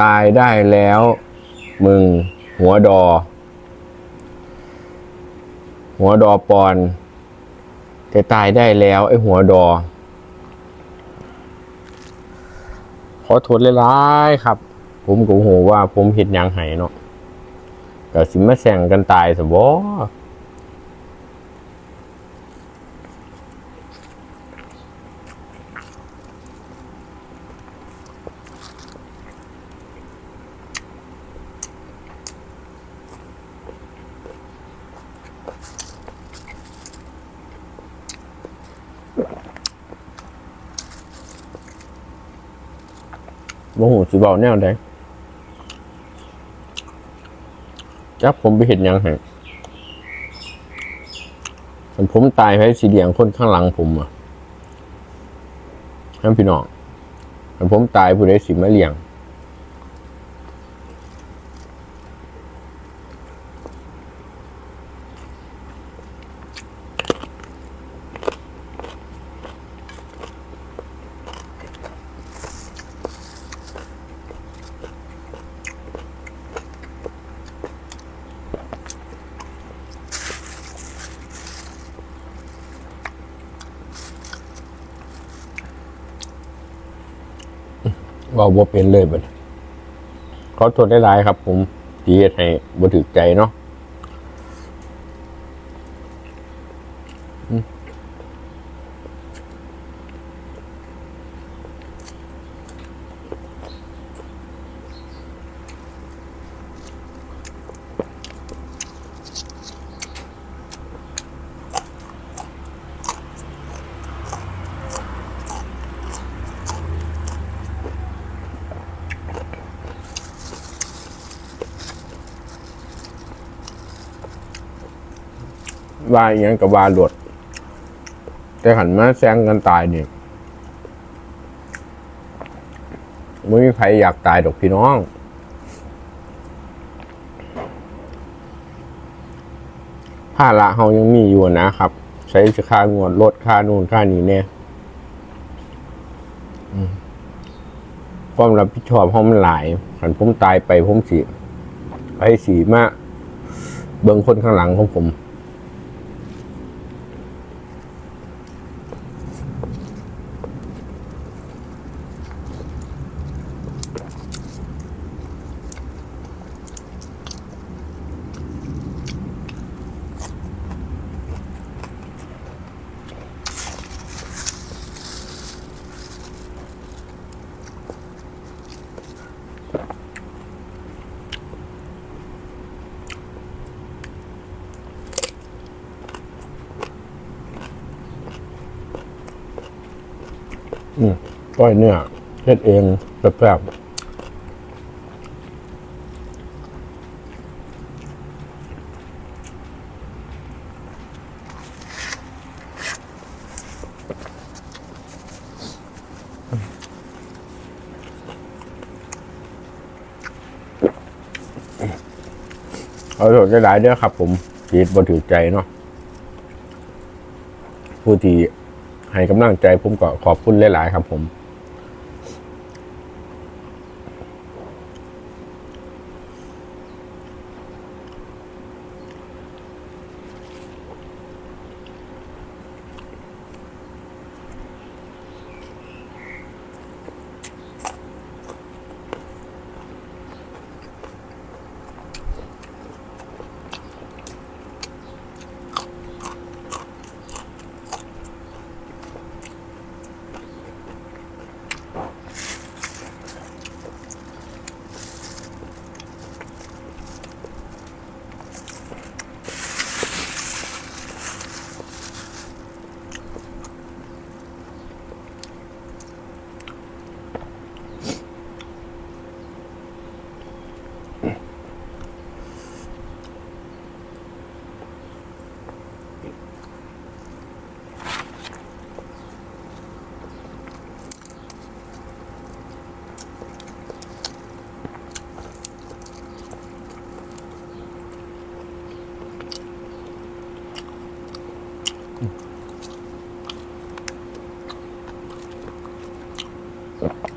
ตายได้แล้ว มึง หัวดอ หัวดอปอนจะตายได้แล้ว ไอ้หัวดอ ขอโทษหลายครับ ผมก็โหว่าผมเห็นยังไห้เนาะก็สิมาแข่งกันตายสบอ โมโหสิบอกแนวใดจับผมไปเห็นยังไงถ้าผมตายไปสีเดียงคนข้างหลังผมอะท่านพี่น้องถ้าผมตายผู้ใดสิมาเลี้ยง ว่าบ่เป็นเลยบัดขอโทษได้หลายๆครับ ผมที่เฮ็ดให้บ่ถึกใจเนาะ ว่าอหยังกับว่าหลด แต่หันมาแซงกันตายเนี่ยไม่มีใครอยากตายดอกพี่น้องภาระเฮายังมีอยู่นะครับ ใช้ค่างวดรถค่านู่นค่านี้เนี่ยความรับผิดชอบเฮามันหลายหันผมตายไปผมสิไปสีมาเบิ่งคนข้างหลังของผม อืม ก้อยเนื้อเฮ็ดเองแซ่บๆเอาโทษหลายๆเด้อครับผมจีดบ่ถือใจเนาะผู้ที่ให้กำลังใจผมก็ขอบคุณหลาย ๆ ครับผม Thank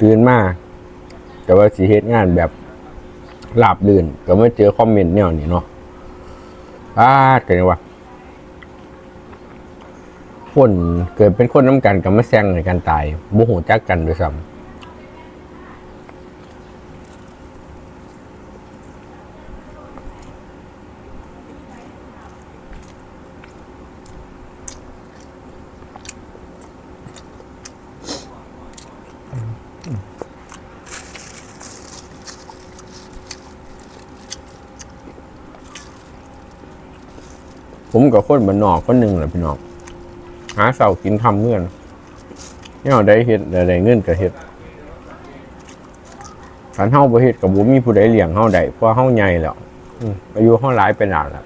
ตื่นมากแต่ว่าสีเฮ็ดงานแบบหลับลื่น ก็ไม่เจอคอมเมนต์เนี่ยนี่เนาะอ้าเกิดว่าคนเกิดเป็นคนน้ำกันกับมาแซงในการตายบุหูจักกันด้วยซ้ำ ผมกับคนบ้านนอกคนหนึ่งแหละพี่น้องหาเสากินทำเมื่อนเนี่ยได้เฮ็ดได้เงินก็เฮ็ดขันเฮาบ่เฮ็ดกับบ่มีผู้ใดเลี้ยงเฮาได้เพราะเฮาใหญ่แล้วอืมอายุเฮาหลายเป็นหลานแล้ว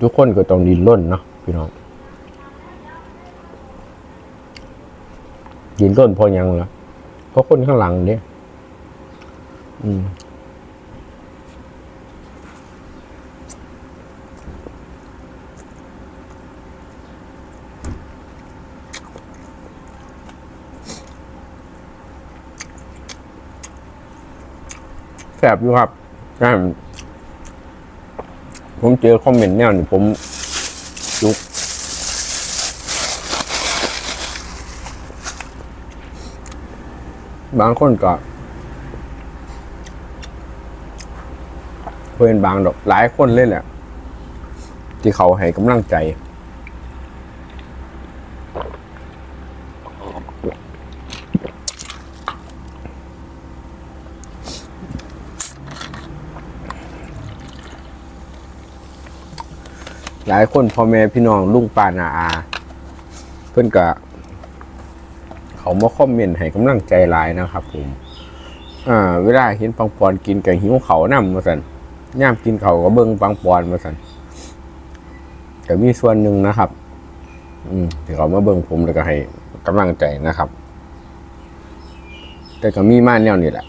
ทุกคนก็ต้องดิ้นรนเนาะพี่น้อง ดิ้นรนพราะหยังละเพราะคนข้างหลังเด้อืมแสบอยู่ครับใช่ผมเจอคอมเมนต์แนวนี่ผม บางคนก็เพื่อนบางดอกหลายคนเลยแหละที่เขาให้กำลังใจ หลายคนพ่อแม่พี่น้องลุงป้านาอา เพื่อนก็ เขามาคอมเมนต์ให้กำลังใจหลายนะครับ ผมอ่าเวลาเห็นปังปอนกินกับหิวเขานำมาสันย่ามกินเขาก็เบิ้งปังปอนมาสันแต่มีส่วนหนึ่งนะครับ อืมที่เขามาเบิ้งผมแล้วก็ให้กำลังใจนะครับ แต่ก็มีมาแนวนี้แหละ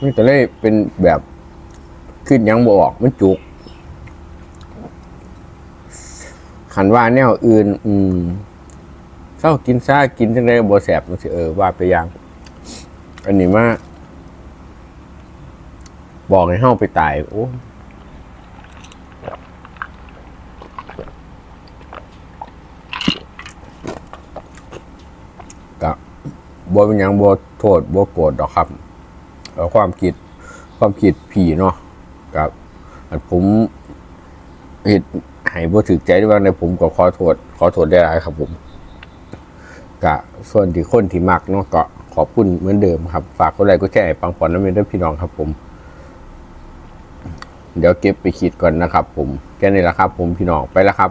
มันจะเลยเป็นแบบขึ้นยังบออกมันจุกขันว่าแนวอื่น อืม เศร้ากินซ่ากินจังได้บ่แสบมันสิเออว่าไปยัง อันนี้มาบอกให้เฮาไปตายโอ้กะบ่เป็นหยังบ่โทษบ่โกรธดอกครับเอาความคิดความคิดผีเนาะกับอันผมเฮ็ดให้บ่ถึกใจด้วยว่าในผมก็ขอโทษขอโทษได้หลายครับผม กะส่วนที่คนที่มักเนาะก็ขอบคุณเหมือนเดิมครับ ฝากกดไลค์กดแชร์ปังปอนน้ำเมนด้วยพี่น้องครับผม เดี๋ยวเก็บไปคิดก่อนนะครับผมแค่นี้แหละครับผมพี่น้องไปแล้วครับ